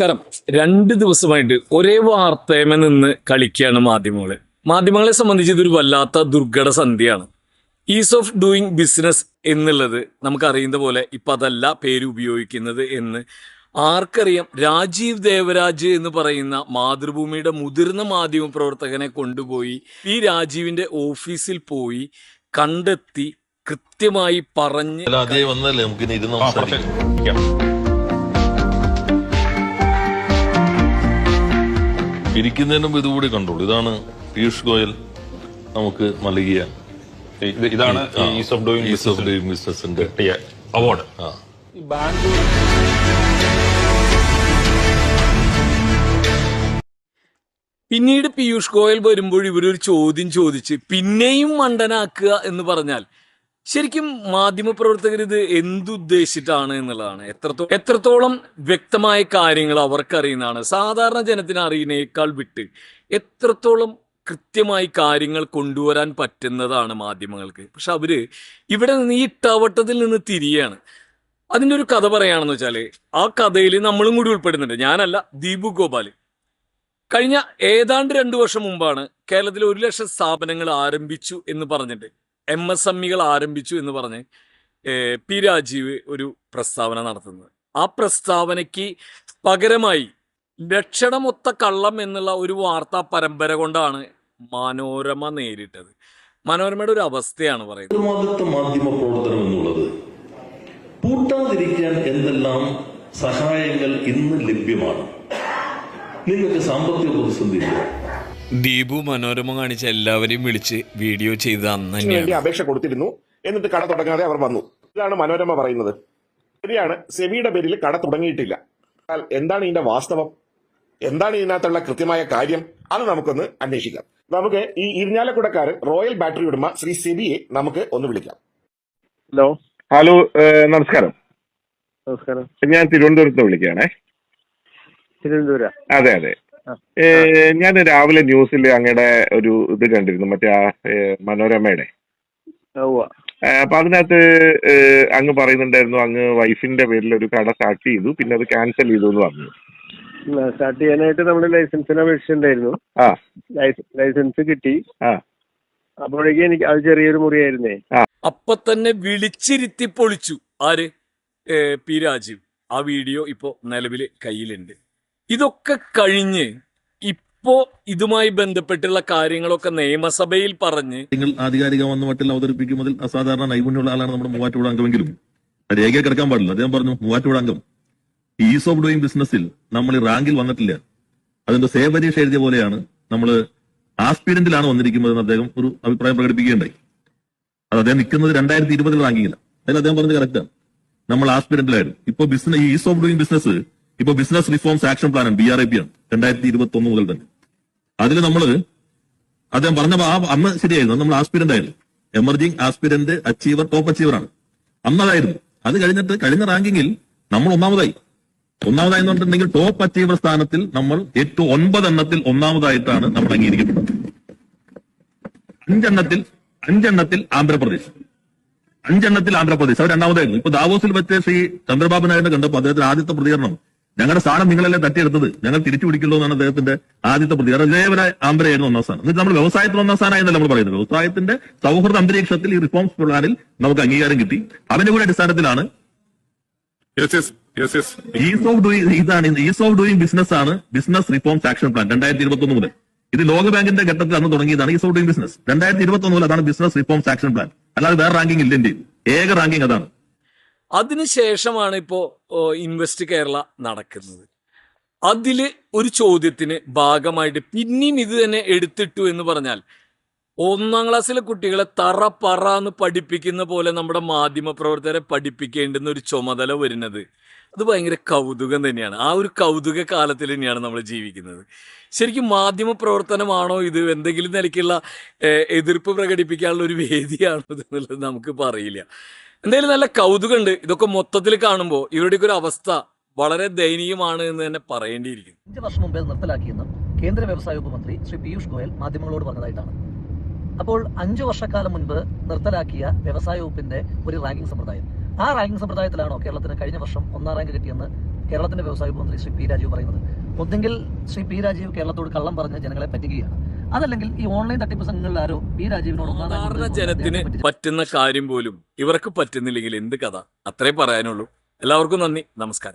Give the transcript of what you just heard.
നമസ്കാരം. രണ്ട് ദിവസമായിട്ട് ഒരേ വാർത്തേമ നിന്ന് കളിക്കുകയാണ് മാധ്യമങ്ങൾ. മാധ്യമങ്ങളെ സംബന്ധിച്ച് ഇതൊരു വല്ലാത്ത ദുർഘട സന്ധിയാണ് ഈസ് ഓഫ് ഡൂയിങ് ബിസിനസ് എന്നുള്ളത് നമുക്കറിയുന്ന പോലെ ഇപ്പം അതല്ല പേര് ഉപയോഗിക്കുന്നത് എന്ന്. ആർക്കറിയാം? രാജീവ് ദേവരാജ് എന്ന് പറയുന്ന മാതൃഭൂമിയുടെ മുതിർന്ന മാധ്യമ പ്രവർത്തകനെ കൊണ്ടുപോയി ഈ രാജീവിന്റെ ഓഫീസിൽ പോയി കണ്ടെത്തി കൃത്യമായി പറഞ്ഞ് അതേ വന്നല്ലേ നമുക്ക് ഇരുന്ന് സംസാരിക്കാം. മുമ്പ് ഇതുകൂടി കണ്ടോളൂ ഇതാണ് പീയൂഷ് ഗോയൽ നമുക്ക് നൽകിയ ഇതാണ് ease of doing ease of doing ബിസിനസിന്റെ അവാർഡ്. ആ. പിന്നീട് പീയൂഷ് ഗോയൽ വരുമ്പോൾ ഇവരൊരു ചോദ്യം ചോദിച്ച് പിന്നെയും മണ്ടനാക്കുക എന്ന് പറഞ്ഞാൽ ശരിക്കും മാധ്യമപ്രവർത്തകർ ഇത് എന്തുദ്ദേശിച്ചിട്ടാണ് എന്നുള്ളതാണ്. എത്രത്തോളം എത്രത്തോളം വ്യക്തമായ കാര്യങ്ങൾ അവർക്കറിയുന്നതാണ്. സാധാരണ ജനത്തിന് അറിയുന്നേക്കാൾ വിട്ട് എത്രത്തോളം കൃത്യമായി കാര്യങ്ങൾ കൊണ്ടുവരാൻ പറ്റുന്നതാണ് മാധ്യമങ്ങൾക്ക്. പക്ഷെ അവർ ഇവിടെ നിന്ന് ഈ ഇട്ടാവട്ടത്തിൽ നിന്ന് തിരിയാണ്. അതിന്റെ ഒരു കഥ പറയുകയാണെന്ന് വെച്ചാൽ ആ കഥയിൽ നമ്മളും കൂടി ഉൾപ്പെടുന്നുണ്ട്. ഞാനല്ല ദീപു ഗോപാൽ കഴിഞ്ഞ ഏതാണ്ട് രണ്ടു വർഷം മുമ്പാണ് കേരളത്തിൽ ഒരു ലക്ഷം സ്ഥാപനങ്ങൾ ആരംഭിച്ചു എന്ന് പറഞ്ഞിട്ട് എം എസ് എം ഇകൾ ആരംഭിച്ചു എന്ന് പറഞ്ഞ് പി രാജീവ് ഒരു പ്രസ്താവന നടത്തുന്നത്. ആ പ്രസ്താവനയ്ക്ക് പകരമായി ലക്ഷണമൊത്ത കള്ളം എന്നുള്ള ഒരു വാർത്താ പരമ്പര കൊണ്ടാണ് മനോരമ നേരിട്ടത്. മനോരമയുടെ ഒരു അവസ്ഥയാണ് പറയുന്നത്. മാധ്യമ പ്രവർത്തനം എന്നുള്ളത്. പൂട്ടാതിരിക്കാൻ എന്തെല്ലാം സഹായങ്ങൾ ഇന്ന് ലഭ്യമാണ്? നിങ്ങൾക്ക് സാമ്പത്തിക പ്രതിസന്ധി ദീപു മനോരമ കാണിച്ച എല്ലാവരെയും വിളിച്ച് വീഡിയോ ചെയ്ത അന്ന് വേണ്ടി തന്നെയാണ്. അപേക്ഷ കൊടുത്തിരുന്നു. എന്നിട്ട് കട തുടങ്ങാതെ അവർ വന്നു. ഇതാണ് മനോരമ പറയുന്നത്. ശരിയാണ് സെബിയുടെ പേരിൽ കട തുടങ്ങിയിട്ടില്ല. എന്നാൽ എന്താണ് ഇതിന്റെ വാസ്തവം? എന്താണ് ഇതിനകത്തുള്ള കൃത്യമായ കാര്യം? അത് നമുക്കൊന്ന് അന്വേഷിക്കാം. നമുക്ക് ഈ ഇരിഞ്ഞാലക്കുടക്കാരൻ റോയൽ ബാറ്ററി ഉടമ ശ്രീ സെബിയെ നമുക്ക് ഒന്ന് വിളിക്കാം. ഹലോ. ഹലോ ഏഹ് നമസ്കാരം. നമസ്കാരം. ഞാൻ തിരുവനന്തപുരത്ത് നിന്ന് വിളിക്കുകയാണേ. തിരുവനന്തപുരം. അതെ അതെ. ഞാൻ രാവിലെ ന്യൂസിൽ അങ്ങയുടെ ഒരു ഇത് കണ്ടിരുന്നു മറ്റേ ആ മനോരമയുടെ. അപ്പൊ അതിനകത്ത് അങ്ങ് പറയുന്നുണ്ടായിരുന്നു അങ്ങ് വൈഫിന്റെ പേരിൽ ഒരു കട സ്റ്റാർട്ട് ചെയ്തു പിന്നെ അത് ക്യാൻസൽ ചെയ്തു എന്ന് പറഞ്ഞു. സ്റ്റാർട്ട് ചെയ്യാനായിട്ട് നമ്മൾ ലൈസൻസിന് അപേക്ഷിച്ചിട്ടുണ്ടായിരുന്നു. ആ. ലൈസൻസ് കിട്ടി. ആ. അപ്പോഴേക്കും എനിക്ക് അത് ചെറിയൊരു മുറിയായിരുന്നേ. അപ്പൊ തന്നെ വിളിച്ചിരുത്തി പൊളിച്ചു. ആര്? പി രാജീവ്. ആ വീഡിയോ ഇപ്പോ നിലവിൽ കയ്യിലുണ്ട്. ഇതൊക്കെ കഴിഞ്ഞ് ഇപ്പോ ഇതുമായി ബന്ധപ്പെട്ടുള്ള കാര്യങ്ങളൊക്കെ നിയമസഭയിൽ പറഞ്ഞ് നിങ്ങൾ ആധികാരികമെന്ന മട്ടിൽ അവതരിപ്പിക്കുന്നതിൽ അസാധാരണ നൈപുണ്യമുള്ള ആളാണ് നമ്മുടെ മൂവാറ്റുപുഴ അംഗമെങ്കിലും. രേഖ കിടക്കാൻ പാടില്ല. അദ്ദേഹം പറഞ്ഞു മൂവാറ്റുപുഴ അംഗം ഈസ് ഓഫ് ഡൂയിങ് ബിസിനസ്സിൽ നമ്മൾ ഈ റാങ്കിൽ വന്നിട്ടില്ല. അതിന്റെ സേ പരീക്ഷ എഴുതിയ പോലെയാണ് നമ്മൾ ആസ്പിരന്റിലാണ് വന്നിരിക്കുന്നത് എന്ന് അദ്ദേഹം ഒരു അഭിപ്രായം പ്രകടിപ്പിക്കുകയുണ്ടായി. അത് അദ്ദേഹം നിൽക്കുന്നത് രണ്ടായിരത്തി ഇരുപതിൽ റാങ്കിങ്ങില്ല അതിൽ അദ്ദേഹം പറഞ്ഞത് കറക്റ്റാണ് നമ്മൾ ആസ്പിരന്റിലായിരുന്നു ഇപ്പൊ business ease of doing business ഇപ്പൊ business reforms action plan B R I P ആണ് രണ്ടായിരത്തി ഇരുപത്തി ഒന്ന് മുതൽ തന്നെ. അതിൽ നമ്മൾ അദ്ദേഹം പറഞ്ഞ അന്ന് ശരിയായിരുന്നു നമ്മൾ ആസ്പിരന്റ് ആയിരുന്നു. Emerging aspirant achiever top achiever ആണ്. അന്നതായിരുന്നു. അത് കഴിഞ്ഞിട്ട് കഴിഞ്ഞ റാങ്കിങ്ങിൽ നമ്മൾ ഒന്നാമതായി. ഒന്നാമതായി എന്ന് പറഞ്ഞിട്ടുണ്ടെങ്കിൽ ടോപ്പ് അച്ചീവർ സ്ഥാനത്തിൽ നമ്മൾ എട്ട് ഒൻപത് എണ്ണത്തിൽ ഒന്നാമതായിട്ടാണ് നമ്മൾ അംഗീകരിക്കപ്പെട്ടത് അഞ്ചെണ്ണത്തിൽ അഞ്ചെണ്ണത്തിൽ ആന്ധ്രാപ്രദേശ്. അഞ്ചെണ്ണത്തിൽ ആന്ധ്രാപ്രദേശ്. അവർ രണ്ടാമതായിരുന്നു. ഇപ്പൊ ദാവോസിൽ വെച്ച് ശ്രീ ചന്ദ്രബാബു നായിഡിനെ കണ്ടപ്പോൾ അദ്ദേഹത്തിന് ആദ്യത്തെ പ്രതികരണം. ഞങ്ങളുടെ സ്ഥാനം നിങ്ങളല്ലേ തട്ടിയെടുത്തത്? ഞങ്ങൾ തിരിച്ചു പിടിക്കുള്ളൂ എന്നാണ് അദ്ദേഹത്തിന്റെ ആദ്യത്തെ പ്രതികരണം ഇതേവരെ ആംബരയായിരുന്നു ഒന്നാം സ്ഥാനം. എന്നിട്ട് നമ്മൾ വ്യവസായത്തിൽ ഒന്നാം സ്ഥാനമായെന്നല്ല നമ്മൾ പറയുന്നത്. വ്യവസായത്തിന്റെ സൗഹൃദ അന്തരീക്ഷത്തിൽ ഈ റിഫോംസ് പ്ലാനിൽ നമുക്ക് അംഗീകാരം കിട്ടി. അതിന്റെ കൂടെ അടിസ്ഥാനത്തിലാണ് ഈസ് ഓഫ് ഡൂയിങ് ഇതാണ് ഈസ് ഓഫ് ഡൂയിങ് ബിസിനസ് ആണ് ബിസിനസ് റിഫോംസ് ആക്ഷൻ പ്ലാൻ രണ്ടായിരത്തി ഇരുപത്തി ഒന്ന് മുതൽ. ഇത് ലോകബാങ്കിന്റെ ഘട്ടത്തിൽ അന്ന് തുടങ്ങിയതാണ് ഈസ് ഓഫ് ഡൂയിങ് ബിസിനസ് രണ്ടായിരത്തി ഇരുപത്തി ഒന്ന് മുതൽ അതാണ് ബിസിനസ് റിഫോംസ് ആക്ഷൻ പ്ലാൻ അല്ലാതെ വേറെ റാങ്കിങ് ഇല്ല ഇന്ത്യയിൽ ഏക റാങ്കിങ് അതാണ്. അതിനുശേഷമാണ് ഇപ്പോൾ ഇൻവെസ്റ്റ് കേരള നടക്കുന്നത്. അതിൽ ഒരു ചോദ്യത്തിന് ഭാഗമായിട്ട് പിന്നെയും ഇത് തന്നെ എടുത്തിട്ടു എന്ന് പറഞ്ഞാൽ ഒന്നാം ക്ലാസ്സിലെ കുട്ടികളെ തറ പറ എന്ന് പഠിപ്പിക്കുന്ന പോലെ നമ്മുടെ മാധ്യമ പ്രവർത്തകരെ പഠിപ്പിക്കേണ്ടുന്ന ഒരു ചുമതല വരുന്നത്. അത് ഭയങ്കര കൗതുകം തന്നെയാണ്. ആ ഒരു കൗതുക കാലത്തിൽ തന്നെയാണ് നമ്മൾ ജീവിക്കുന്നത്. ശരിക്കും മാധ്യമ പ്രവർത്തനമാണോ ഇത്? എന്തെങ്കിലും നിലയ്ക്കുള്ള എതിർപ്പ് പ്രകടിപ്പിക്കാനുള്ള ഒരു വേദിയാണോ എന്നുള്ളത് നമുക്ക് അറിയില്ല എന്തായാലും നല്ല കൗതുകമുണ്ട്. ഇതൊക്കെ മൊത്തത്തിൽ കാണുമ്പോൾ ഇവരുടെയൊക്കെ ഒരു അവസ്ഥ വളരെ ദയനീയമാണ് എന്ന് തന്നെ പറയേണ്ടിയിരിക്കുന്നു. അഞ്ച് വർഷം മുമ്പേ നിർത്തലാക്കിയെന്ന് കേന്ദ്ര വ്യവസായ വകുപ്പ് മന്ത്രി ശ്രീ പീയൂഷ് ഗോയൽ മാധ്യമങ്ങളോട് പറഞ്ഞതായിട്ടാണ്. അപ്പോൾ അഞ്ചു വർഷക്കാലം മുൻപ് നിർത്തലാക്കിയ വ്യവസായ വകുപ്പിന്റെ ഒരു റാങ്കിംഗ് സമ്പ്രദായം. ആ റാങ്കിംഗ് സമ്പ്രദായത്തിലാണോ കേരളത്തിന് കഴിഞ്ഞ വർഷം ഒന്നാം റാങ്ക് കിട്ടിയെന്ന് കേരളത്തിന്റെ വ്യവസായ മന്ത്രി ശ്രീ പി രാജീവ് പറയുന്നത്? ഒന്നെങ്കിൽ ശ്രീ പി രാജീവ് കേരളത്തോട് കള്ളം പറഞ്ഞ് ജനങ്ങളെ പറ്റിക്കുകയാണ്. അതല്ലെങ്കിൽ ഈ ഓൺലൈൻ തട്ടിപ്പ് സംഘങ്ങളിൽ ആരോ പി രാജീവിനോട് ഒന്നാം നയം ജനത്തിന് പറ്റുന്ന കാര്യം പോലും ഇവർക്ക് പറ്റുന്നില്ലെങ്കിൽ എന്ത് കഥ? അത്രേ പറയാനുള്ളൂ. എല്ലാവർക്കും നന്ദി. നമസ്കാരം.